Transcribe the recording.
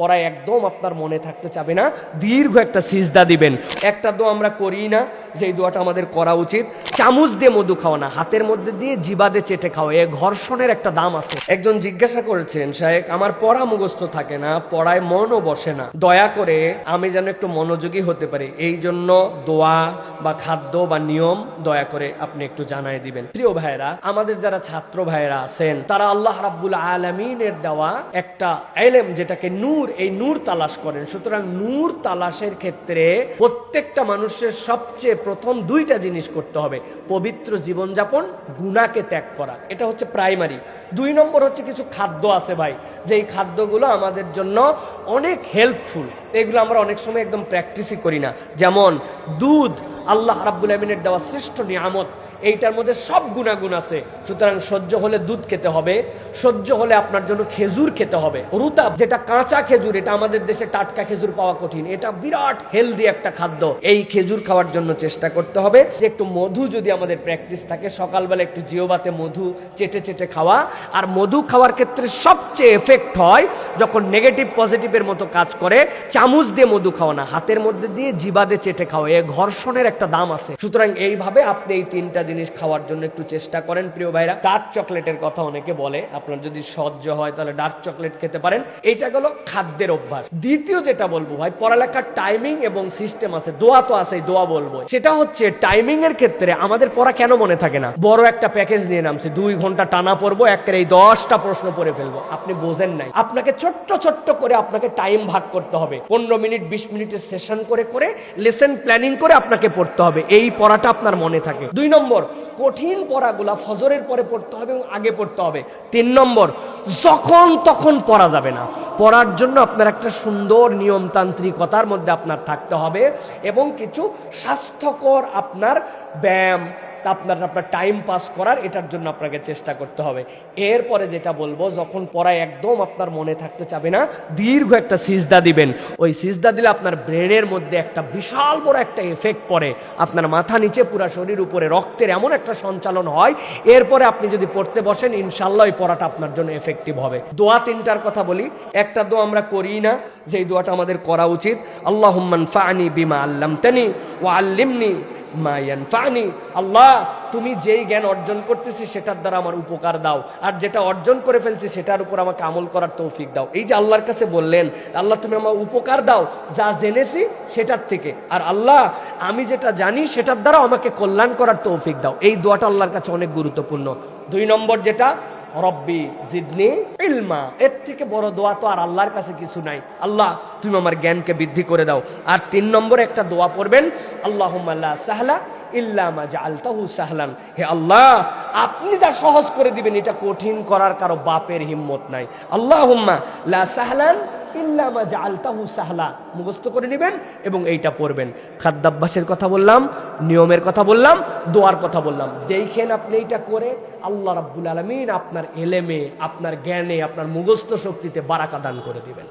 পড়া একদম আপনার মনে থাকতে চাবে না, দীর্ঘ একটা সিজদা দিবেন। একটা দোয়া আমরা করি না যে দোয়াটা আমাদের করা উচিত। চামচ দিয়ে মধু খাওয়া না, হাতের মধ্যে দিয়ে জিবাদে চেটে খাওয়া, এ ঘর্ষণের একটা দাম আছে। একজন জিজ্ঞাসা করেছেন শায়েক আমার পড়া মুখস্থ থাকে না, পড়ায় মনও বসে না। দয়া করে আমি যেন একটু মনোযোগী হতে পারি। এই জন্য দোয়া বা খাদ্য বা নিয়ম দয়া করে আপনি একটু জানাই দিবেন। প্রিয় ভাইয়েরা, আমাদের যারা ছাত্র ভাইয়েরা আছেন, তারা আল্লাহ রাব্বুল আলমিনের দেওয়া একটা এলেম যেটাকে নূর, এই নূর তালাশ করেন। সুতরাং নূর তালাশের ক্ষেত্রে প্রত্যেকটা মানুষের সবচেয়ে প্রথম দুইটা জিনিস করতে হবে। পবিত্র জীবনযাপন গুণাকে ত্যাগ করা। এটা হচ্ছে প্রাইমারি। দুই নম্বর হচ্ছে কিছু খাদ্য আছে ভাই, যেই খাদ্যগুলো আমাদের জন্য অনেক হেল্পফুল। এগুলো আমরা অনেক সময় একদম প্র্যাকটিসই করি না। যেমন দুধ আল্লাহ রাব্বুল আমিনের দেওয়া শ্রেষ্ঠ নিয়ামত এইটার মধ্যে সব গুণাগুণ আছে। সুতরাং সহ্য হলে দুধ খেতে হবে, সহ্য হলে আপনার জন্য খেজুর খেতে হবে। রুতাব যেটা কাঁচা খেজুর, এটা আমাদের দেশে টাটকা খেজুর পাওয়া কঠিন। এটা বিরাট হেলদি একটা খাদ্য। এই খেজুর খাওয়ার জন্য চেষ্টা করতে হবে। একটু মধু যদি আমাদের প্র্যাকটিস থাকে, সকালবেলা একটু জিওবাতে মধু চেটে চেটে খাওয়া। আর মধু খাওয়ার ক্ষেত্রে সবচেয়ে এফেক্ট হয় যখন নেগেটিভ পজিটিভের মতো কাজ করে, চামচ দিয়ে মধু খাওয়া না হাতের মধ্যে দিয়ে জিবাদে চেটে খাওয়া। এ ঘর্ষণের একটা দাম আছে। সুতরাং এইভাবে আপনি এই তিনটা খাওয়ার জন্য একটু চেষ্টা করেন, প্রিয় ভাইরা। ডার্ক চকলেটের কথা অনেকে বলে, আপনার যদি সহ্য হয় তাহলে ডার্ক চকলেট খেতে পারেন। এইটা গেল খাদ্যের অভ্যাস। দ্বিতীয় যেটা বলব ভাই, পড়ালেখার টাইমিং এবং সিস্টেম আছে, দোয়া তো আছে দোয়া বলব। সেটা হচ্ছে টাইমিং এর ক্ষেত্রে আমাদের পড়া কেন মনে থাকে না? বড় একটা প্যাকেজ নিয়ে নামছে, দুই ঘণ্টা টানা পড়ব একটা এই দশটা প্রশ্ন পড়ে ফেলব। আপনি বোঝেন নাই। আপনাকে ছোট্ট ছোট্ট করে আপনাকে টাইম ভাগ করতে হবে। পনেরো মিনিট, বিশ মিনিটের সেশন করে করে লেসন প্ল্যানিং করে আপনাকে পড়তে হবে। এই পড়াটা আপনার মনে থাকে। দুই নম্বর কঠিন পড়াগুলা ফজরের পরে পড়তে হবে এবং আগে পড়তে হবে। তিন নম্বর, যখন তখন পড়া যাবে না। পড়ার জন্য আপনার একটা সুন্দর নিয়মতান্ত্রিকতার মধ্যে আপনার থাকতে হবে এবং কিছু স্বাস্থ্যকর আপনার ব্যায়াম, আপনার আপনার টাইম পাস করার এটার জন্য আপনাকে চেষ্টা করতে হবে। এরপরে যেটা বলব, যখন পড়ায় একদম আপনার মনে থাকতে চাবে না, দীর্ঘ একটা সিজদা দিবেন। ওই সিজদা দিলে আপনার ব্রেনের মধ্যে একটা বিশাল বড় একটা এফেক্ট পড়ে। আপনার মাথা নিচে পুরা শরীর উপরে রক্তের এমন একটা সঞ্চালন হয়। এরপরে আপনি যদি পড়তে বসেন, ইনশাল্লাহ ওই পড়াটা আপনার জন্য এফেক্টিভ হবে। দোয়া তিনটার কথা বলি। একটা দোয়া আমরা করি না যেই দোয়াটা আমাদের করা উচিত। আল্লাহুম্মান ফানি বিমা আল্লাম তানি ও আল্লিমনি মায়ান ফানি আল্লাহ, তুমি যেই জ্ঞান অর্জন করতেছি সেটার দ্বারা আমার উপকার দাও, আর যেটা অর্জন করে ফেলছি সেটার উপর আমাকে আমল করার তৌফিক দাও। এই যে আল্লাহর কাছে বললেন, আল্লাহ তুমি আমার উপকার দাও, যা জেনেছি সেটার থেকে, আর আল্লাহ, আমি যেটা জানি সেটার দ্বারা আমাকে কল্যাণ করার তৌফিক দাও। এই দোয়াটা আল্লাহর কাছে অনেক গুরুত্বপূর্ণ। দুই নম্বর যেটা রব্বি জিদনি ইলমা। এর থেকে বড় দোয়া তো আর আল্লাহর কাছে কিছু নাই। আল্লাহ, তুমি আমার জ্ঞানকে বৃদ্ধি করে দাও। আর তিন নম্বরে একটা দোয়া পড়বেন আল্লাহ সাহলা ইল্লামা জাআলতাহু সাহলান। হে আল্লাহ, আপনি যা সহজ করে দিবেন, এটা কঠিন করার কারও বাপের হিম্মত নাই। আল্লাহ লা সাহলান ইল্লামা জাআলতাহু সাহলা। মুখস্থ করে নেবেন এবং এইটা পড়বেন। খাদ্যাভ্যাসের কথা বললাম, নিয়মের কথা বললাম, দোয়ার কথা বললাম। দেখেন আপনি এইটা করে আল্লাহ রাব্বুল আলমিন আপনার এলেমে, আপনার জ্ঞানে, আপনার মুখস্থ শক্তিতে বারাকা দান করে দিবেন।